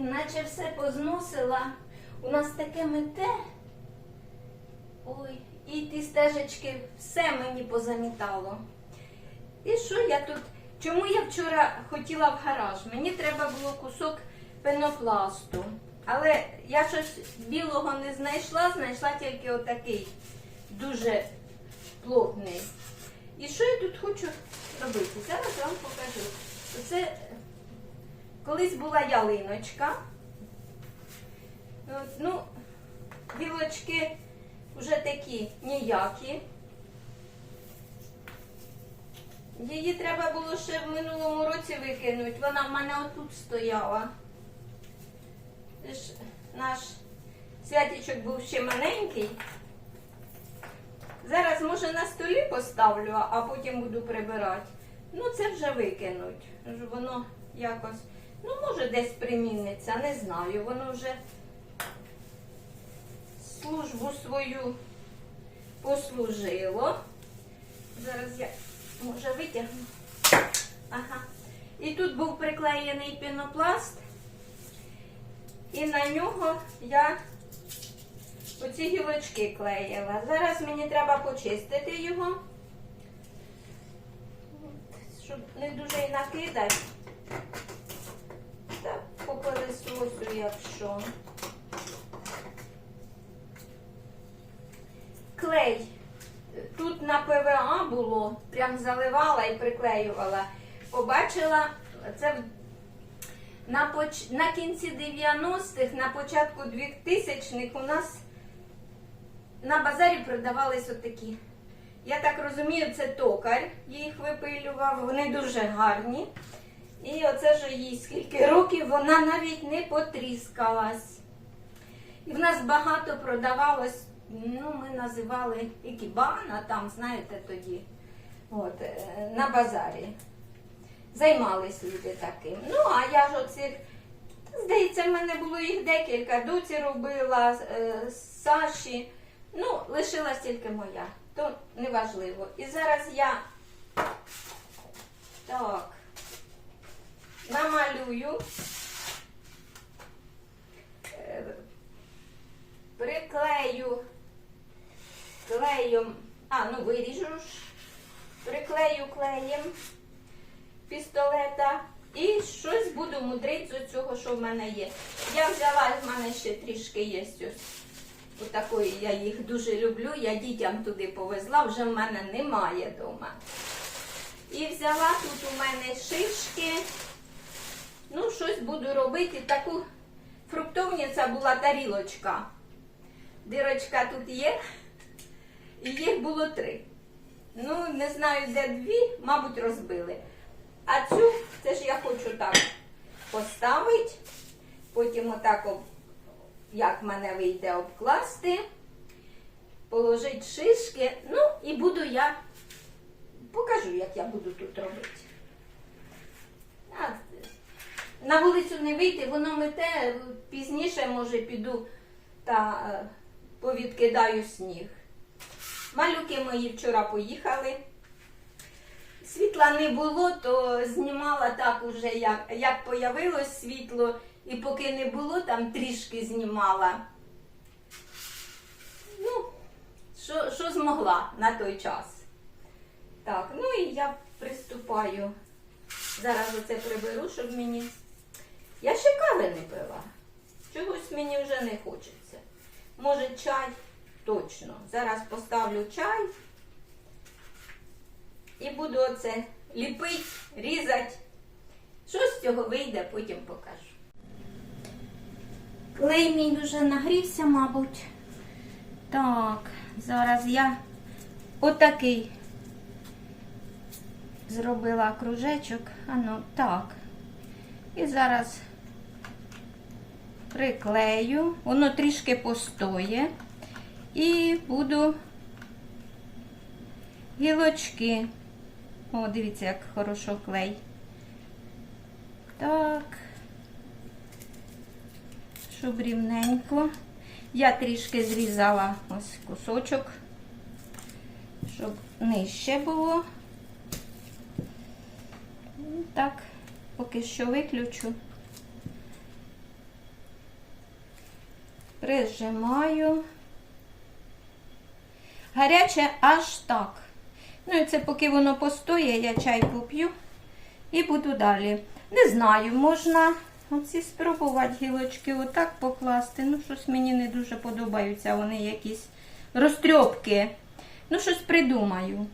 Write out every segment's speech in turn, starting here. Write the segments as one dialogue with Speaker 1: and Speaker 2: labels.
Speaker 1: наче все позносила. У нас таке мете. Ой, і ті стежечки все мені позамітало. І що я тут? Чому я вчора хотіла в гараж? Мені треба було кусок пенопласту. Але я щось білого не знайшла, знайшла тільки отакий дуже плотний. І що я тут хочу робити? Зараз вам покажу. Це колись була ялиночка. От, Ну, гілочки вже такі ніякі. Її треба було ще в минулому році викинути. Вона в мене отут стояла. Наш святічок був ще маленький. Зараз, може, на столі поставлю, а потім буду прибирати. Ну, це вже викинуть. Воно якось, ну, може, десь приміниться, не знаю. Воно вже службу свою послужило. Зараз я, може, витягну. Ага. І тут був приклеєний пінопласт, і на нього я оці гілочки клеїла. Зараз мені треба почистити його, щоб не дуже й накидати. Так, по пилисосу, якщо. Клей. Тут на ПВА було, прям заливала і приклеювала. Побачила, це на, поч... на кінці 90-х, на початку 2000-х у нас на базарі продавались отакі. Я так розумію, це токар їх випилював, вони дуже гарні. І оце ж їй скільки років вона навіть не потріскалась. І в нас багато продавалось, ну, ми називали ікібана, там, знаєте, тоді, от, е, на базарі. Займались люди таким. Ну, а я ж оцих, здається, в мене було їх декілька. Дуці робила, е, Саші. Ну, лишилась тільки моя. То неважливо. І зараз я так намалюю. Е, приклею клеєм, а, ну виріжу ж, приклею клеєм пістолета і щось буду мудрити з цього, що в мене є. Я взяла, в мене ще трішки є ось. Отакої я їх дуже люблю. Я дітям туди повезла, вже в мене немає вдома. І взяла тут у мене шишки. Ну, щось буду робити. Таку фруктовниця була тарілочка. Дирочка тут є. І їх було три. Ну, не знаю, де дві, мабуть, розбили. А цю, це ж я хочу так поставити. Потім отак, як мене вийде обкласти, положити шишки. Ну, і буду я покажу, як я буду тут робити. На вулицю не вийти, воно мете, пізніше, може, піду та е, повідкидаю сніг. Малюки мої вчора поїхали. Світла не було, то знімала так уже, як, як появилось світло, і поки не було, там трішки знімала. Ну, що, що змогла на той час. Так, ну і я приступаю. Зараз оце приберу, щоб мені. Я ще кави не пила. Чогось мені вже не хочеться. Може, чай? Точно. Зараз поставлю чай. І буду оце ліпити, різати. Що з цього вийде, потім покажу. Клей мій вже нагрівся, мабуть. Так, зараз я отакий зробила кружечок. Ану, так. І зараз приклею. Воно трішки постоє. І буду гілочки. О, дивіться, як хорошо клей. Так. Щоб рівненько. Я трішки зрізала ось кусочок, щоб нижче було. Так, поки що виключу. Прижимаю. Гаряче аж так. Ну і це поки воно постоє, я чай поп'ю і буду далі. Не знаю, можна оці спробувати гілочки отак покласти. Ну, щось мені не дуже подобаються, вони якісь розтрьопки. Ну, щось придумаю.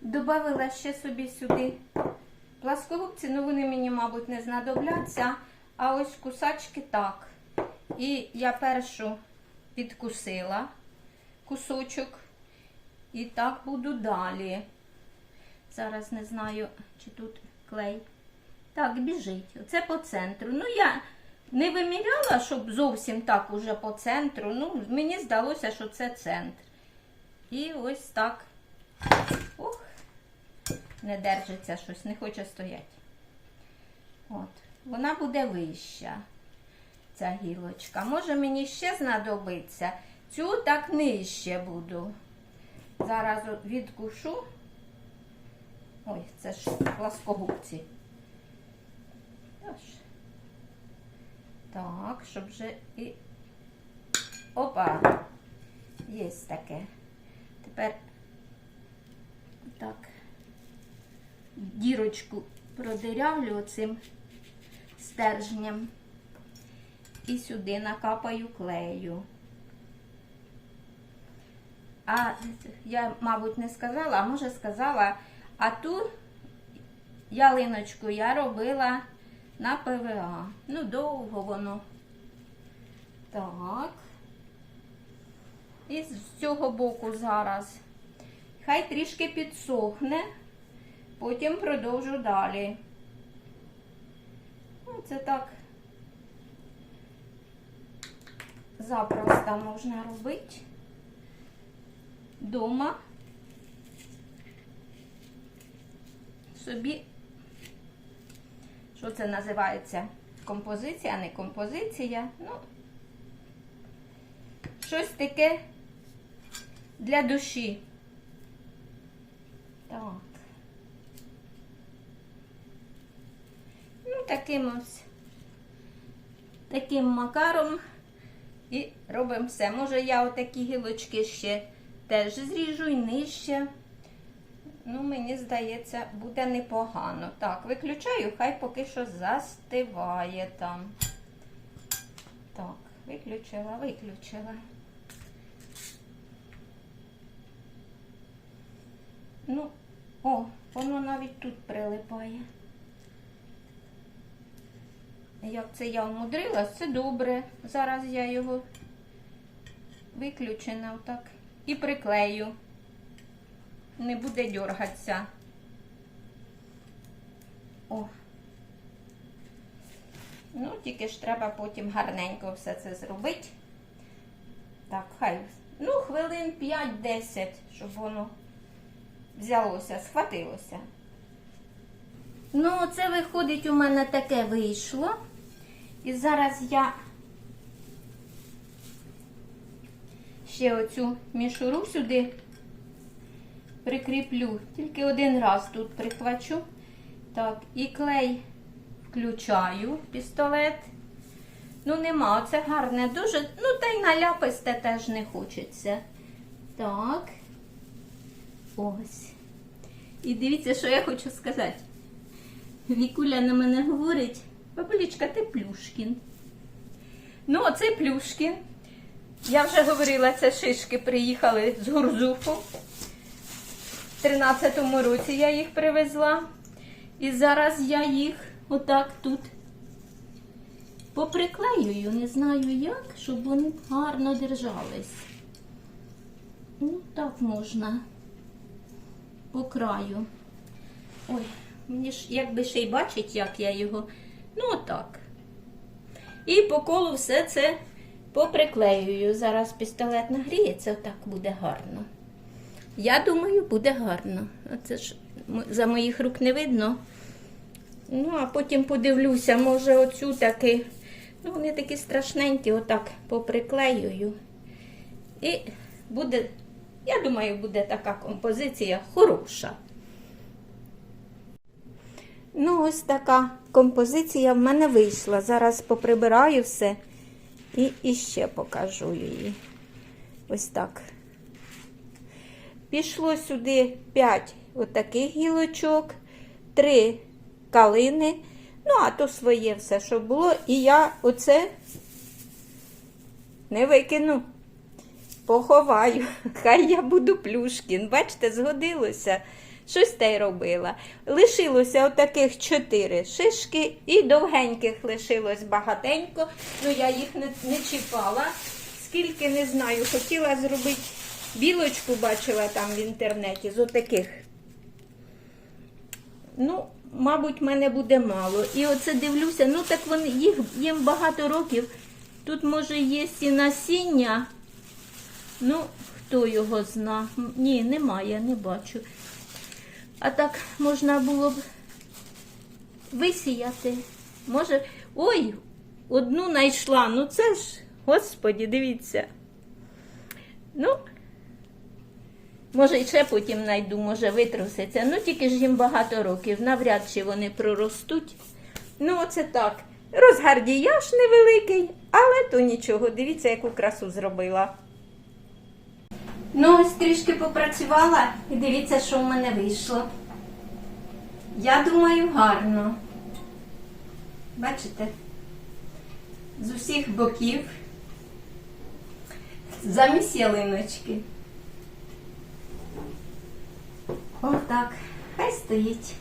Speaker 1: Добавила ще собі сюди пласкогубці, ну вони мені, мабуть, не знадобляться. А ось кусачки так. І я першу відкусила кусочок. І так буду далі. Зараз не знаю, чи тут клей. Так, біжить. Оце по центру. Ну, я не виміряла, щоб зовсім так уже по центру. Ну, мені здалося, що це центр. І ось так. Ох, не держиться щось, не хоче стояти. От, вона буде вища, ця гілочка. Може мені ще знадобиться. Цю так нижче буду. Зараз відкушу. Ой, це ж пласкогубці. Так, щоб вже і. Опа! Є таке. Тепер так, дірочку продирявлю оцим стержнем і сюди накапаю клею. А я, мабуть, не сказала, а може сказала, а ту ялиночку я робила на ПВА. Ну, довго воно. Так. І з цього боку зараз. Хай трішки підсохне, потім продовжу далі. Ну, Це так запросто можна робити дома. Собі, що це називається? Композиція, не композиція. Ну, щось таке для душі. Так. Ну, таким ось таким макаром і робимо все. Може, я отакі гілочки ще теж зріжу і нижче. Ну, мені здається, буде непогано. Так, виключаю, хай поки що застиває там. Так, виключила, виключила. Ну, о, воно навіть тут прилипає. Як це я умудрилась, це добре. Зараз я його виключена отак і приклею. Не буде дергатися. О. Ну, тільки ж треба потім гарненько все це зробити. Так, хай. Ну, хвилин 5-10, щоб воно взялося, схватилося. Ну, це виходить, у мене таке вийшло. І зараз я ще оцю мішуру сюди прикріплю. Тільки один раз тут прихвачу. Так, і клей включаю пістолет. Ну, нема, оце гарне дуже. Ну, та й наляписте теж не хочеться. Так. Ось. І дивіться, що я хочу сказати. Вікуля на мене говорить, бабулечка, ти Плюшкін. Ну, оце Плюшкін. Я вже говорила, це шишки приїхали з Гурзуфу. В 13-му році я їх привезла. І зараз я їх отак тут поприклеюю. Не знаю як, щоб вони гарно держались. Ну, так можна по краю. Ой, мені ж якби ще й бачить, як я його. Ну, отак. І по колу все це поприклеюю. Зараз пістолет нагріється, отак буде гарно. Я думаю, буде гарно. Оце ж за моїх рук не видно. Ну, а потім подивлюся, може, оцю таки. Ну, вони такі страшненькі, отак поприклеюю. І буде, я думаю, буде така композиція хороша. Ну, ось така композиція в мене вийшла. Зараз поприбираю все і іще покажу її. Ось так. Пішло сюди 5 отаких гілочок, 3 калини. Ну, а то своє все, що було. І я оце не викину. Поховаю. Хай я буду плюшкін. Бачите, згодилося. Щось те й робила. Лишилося отаких чотири шишки і довгеньких лишилось багатенько. Ну, я їх не, не чіпала. Скільки не знаю, хотіла зробити білочку, бачила там в інтернеті з отаких. Ну, мабуть, мене буде мало. І оце дивлюся, ну так вони їх їм багато років. Тут, може, є і насіння. Ну, хто його зна? Ні, немає, не бачу. А так можна було б висіяти. Може, ой, одну знайшла. Ну це ж, господі, дивіться. Ну, може, і ще потім знайду, може, витруситься. Ну, тільки ж їм багато років, навряд чи вони проростуть. Ну, оце так. Розгардіяж невеликий, але то нічого. Дивіться, яку красу зробила. Ну, ось трішки попрацювала і дивіться, що в мене вийшло. Я думаю, гарно. Бачите? З усіх боків. Замість ялиночки. Отак. Хай стоїть.